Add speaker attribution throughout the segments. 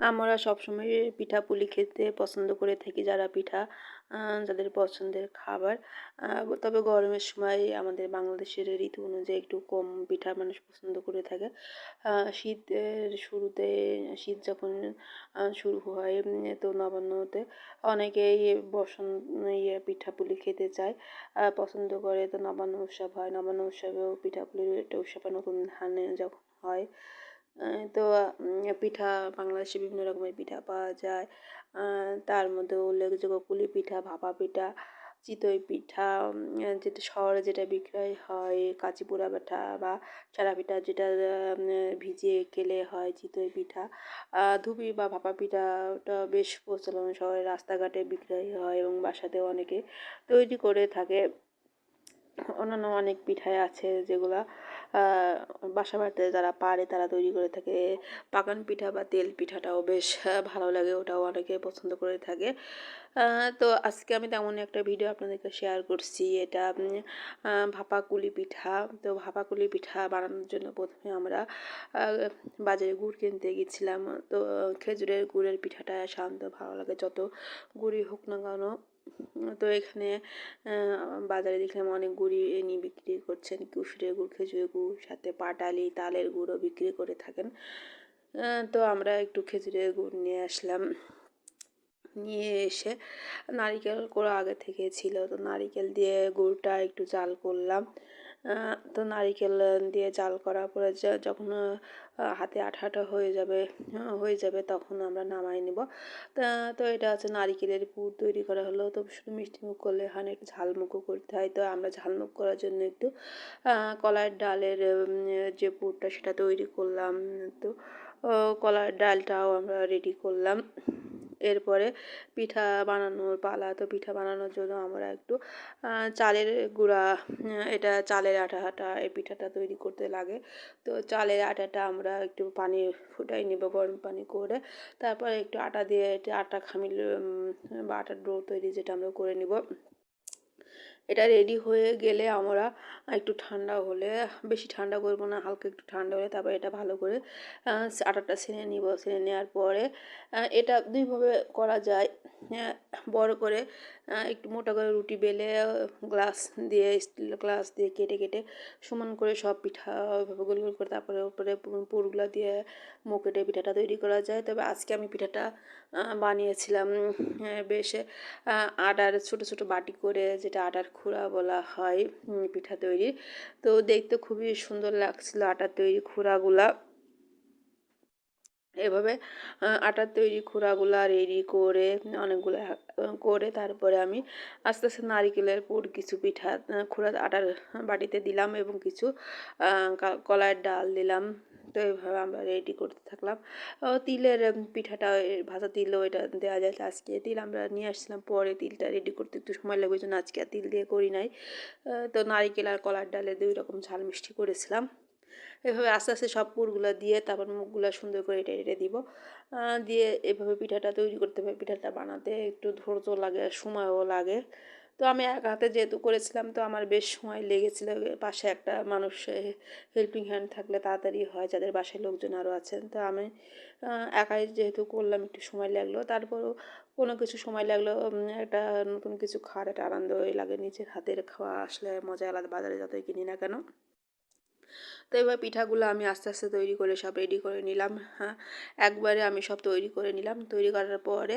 Speaker 1: আমরা সবসময় পিঠা পুলি খেতে পছন্দ করে থাকি, যারা পিঠা যাদের পছন্দের খাবার। তবে গরমের সময় আমাদের বাংলাদেশের ঋতু অনুযায়ী একটু কম পিঠা মানুষ পছন্দ করে থাকে। শীতের শুরুতে, শীত যখন শুরু হয় তো নবান্নতে অনেকেই বসন্ত ইয়ে পিঠা পুলি খেতে চায় পছন্দ করে। তো নবান্ন উৎসব হয়, নবান্ন উৎসবেও পিঠা পুলির একটা উৎসব নতুন ধানে যখন হয়। তো পিঠা বাংলাদেশে বিভিন্ন রকমের পিঠা পাওয়া যায়। তার মধ্যে উল্লেখযোগ্য পুলি পিঠা, ভাপা পিঠা, চিতই পিঠা যেটা শহরে যেটা বিক্রয় হয়, কাঁচিপুরা পিঠা বা চারা পিঠা যেটা ভিজিয়ে কেলে হয় চিতই পিঠা। ধুবি বা ভাপা পিঠা ওটা বেশ প্রচলন শহরে রাস্তাঘাটে বিক্রয় হয় এবং বাসাতেও অনেকে তৈরি করে থাকে। অন্যান্য অনেক পিঠাই আছে যেগুলা বাসা বাড়িতে যারা পারে তারা তৈরি করে থাকে। পাকান পিঠা বা তেল পিঠাটাও বেশ ভালো লাগে, ওটাও অনেকে পছন্দ করে থাকে। তো আজকে আমি তেমন একটা ভিডিও আপনাদেরকে শেয়ার করছি। এটা ভাপা কুলি পিঠা। তো ভাপা কুলি পিঠা বানানোর জন্য প্রথমে আমরা বাজারে গুড় কিনতে গেছিলাম। তো খেজুরের গুড়ের পিঠাটা শান্ত, ভালো লাগে। যত গুড়ি হোক না কেন তো এখানে বাজারে দেখলাম অনেক গুড়ি এনে বিক্রি করছেন। কুসুরের গুড়, খেজুরের গুড়, সাথে পাটালি, তালের গুঁড়ো বিক্রি করে থাকেন। তো আমরা একটু খেজুরের গুড় নিয়ে আসলাম। নিয়ে এসে নারিকেল কোড়া আগে থেকে ছিল। তো নারিকেল দিয়ে গুড়টা একটু জাল করলাম। তো নারিকেল দিয়ে জাল করার পরে যখন হাতে আঠা আঠা হয়ে যাবে হয়ে যাবে তখন আমরা নামাই নেব। তা এটা হচ্ছে নারিকেলের পুর তৈরি করা হলো। তো শুধু মিষ্টি মুখ করলে এখানে একটু ঝালমুখও করতে হয়। তো আমরা ঝালমুখ করার জন্য একটু কলার ডালের যে পুরটা সেটা তৈরি করলাম। তো কলার ডালটাও আমরা রেডি করলাম। এরপরে পিঠা বানানোর পালা। তো পিঠা বানানোর জন্য আমরা একটু চালের গুঁড়া, এটা চালের আটা আটা এই পিঠাটা তৈরি করতে লাগে। তো চালের আটাটা আমরা একটু পানি ফুটাই নেব, গরম পানি করে। তারপর একটু আটা দিয়ে, আটা খামিল বা আটার ডো তৈরি যেটা আমরা করে নিব। এটা রেডি হয়ে গেলে আমরা একটু ঠান্ডা হলে, বেশি ঠান্ডা করব না, হালকা একটু ঠান্ডা হলে তারপর এটা ভালো করে আটাটা ছেনে নিব, ছেনে নেওয়ার পরে এটা দুইভাবে করা যায়। বড় করে একটু মোটা করে রুটি বেলে, গ্লাস দিয়ে স্টিল গ্লাস দিয়ে কেটে কেটে সমান করে সব পিঠা ওইভাবে গোল গোল করে তারপরে উপরে পুরগুলো দিয়ে মুখ কেটে পিঠাটা তৈরি করা যায়। তবে আজকে আমি পিঠাটা বানিয়েছিলাম বেশ আটার ছোট ছোট বাটি করে, যেটা আটার খুঁড়া বলা হয় পিঠা তৈরি। তো দেখতে খুবই সুন্দর লাগছিল আটার তৈরি খুঁড়াগুলা। এভাবে আটার তৈরি খুঁড়াগুলা রেডি করে, অনেকগুলো করে তারপরে আমি আস্তে আস্তে নারিকেলের পুর কিছু পিঠা খুঁড়া আটার বাটিতে দিলাম এবং কিছু কলার ডাল দিলাম। তো এইভাবে আমরা রেডি করতে থাকলাম। তিলের পিঠাটা ভাজা তিলও এটা দেওয়া যায় আজকে। তিল আমরা নিয়ে আসছিলাম, পরে তিলটা রেডি করতে একটু সময় লাগবে জন্য আজকে আর তিল দিয়ে করি নাই। তো নারিকেল আর কলার ডালে দুই রকম ঝাল মিষ্টি করেছিলাম। এভাবে আস্তে আস্তে সব পুরগুলো দিয়ে তারপর মুখগুলো সুন্দর করে এটা এটা দিব। দিয়ে এভাবে পিঠাটা তৈরি করতে হবে, পিঠাটা বানাতে একটু ধৈর্য লাগে, সময়ও লাগে। তো আমি এক হাতে যেহেতু করেছিলাম, তো আমার বেশ সময় লেগেছিলো পাশে একটা মানুষ হেল্পিং হ্যান্ড থাকলে তাড়াতাড়ি হয়, যাদের বাসায় লোকজন আরও আছেন। তো আমি একাই যেহেতু করলাম, একটু সময় লাগল। তারপরও কোনো কিছু সময় লাগল একটা নতুন কিছু খাওয়ার, একটা আনন্দ লাগে নিজের হাতের খাওয়া, আসলে মজা আলাদা, বাজারে যতই কিনি না কেন। তো এবার পিঠাগুলো আমি আস্তে আস্তে তৈরি করে সব রেডি করে নিলাম হ্যাঁ। একবারে আমি সব তৈরি করে নিলাম। তৈরি করার পরে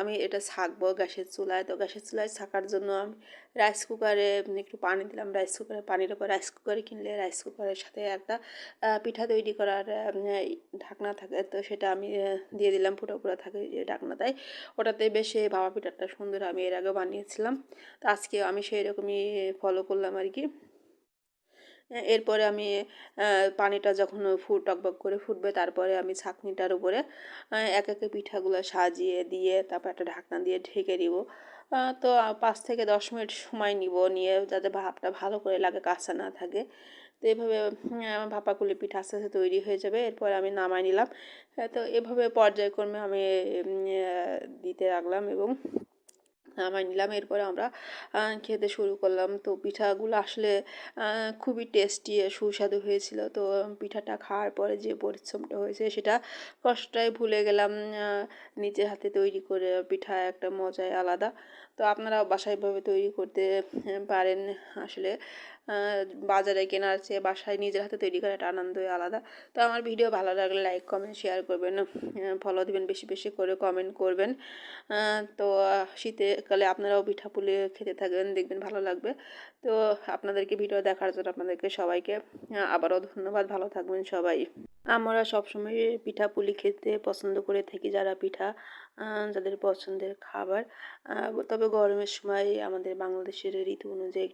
Speaker 1: আমি এটা ছাকবো গ্যাসের চুলায়। তো গ্যাসের চুলায় ছাকার জন্য আমি রাইস কুকারে একটু পানি দিলাম রাইস কুকারে পানির ওপর রাইস কুকারে কিনলে রাইস কুকারের সাথে একটা পিঠা তৈরি করার ঢাকনা থাকে। তো সেটা আমি দিয়ে দিলাম ফুটো ফুটো থাকে যে ঢাকনাটাই ওটাতে বেশ বাবা পিঠাটা সুন্দর আমি এর আগে বানিয়েছিলাম। তো আজকে আমি সেই রকমই ফলো করলাম আর কি। এরপরে আমি পানিটা যখন ফু, টকবক করে ফুটবে, তারপরে আমি ছাঁকনিটার উপরে এক একে পিঠাগুলো সাজিয়ে দিয়ে তারপর একটা ঢাকনা দিয়ে ঢেকে দিব। তো পাঁচ থেকে দশ মিনিট সময় নিব নিয়ে যাতে ভাপটা ভালো করে লাগে, কাঁচা না থাকে। তো এভাবে ভাপাকুলি পিঠা আস্তে আস্তে তৈরি হয়ে যাবে। এরপর আমি নামাই নিলাম। তো এভাবে পর্যায়ক্রমে আমি দিতে রাখলাম এবং নামাই নিলাম। এরপরে আমরা খেতে শুরু করলাম। তো পিঠাগুলো আসলে খুবই টেস্টি সুস্বাদু হয়েছিল। তো পিঠাটা খাওয়ার পরে যে পরিশ্রমটা হয়েছে সেটা কষ্টটাই ভুলে গেলাম। নিজের হাতে তৈরি করে পিঠা একটা মজাই আলাদা। তো আপনারা বাসায়ভাবে তৈরি করতে পারেন আসলে। বাজারে কেনার চেয়ে বাসায় নিজের হাতে তৈরি করা একটা আনন্দই আলাদা। তো আমার ভিডিও ভালো লাগলে লাইক কমেন্ট শেয়ার করবেন। ফলো দিবেন বেশি বেশি করে কমেন্ট করবেন। তো শীতকালে আপনারাও পিঠা পুলি খেতে থাকবেন, দেখবেন ভালো লাগবে। তো, আপনাদেরকে ভিডিও দেখার জন্য আপনাদেরকে সবাইকে আবারও ধন্যবাদ। ভালো থাকবেন সবাই। আমরা সবসময় পিঠা পুলি খেতে পছন্দ করে থাকি, যারা পিঠা যাদের পছন্দের খাবার। তবে গরমের সময় আমাদের বাংলাদেশের ঋতু অনুযায়ী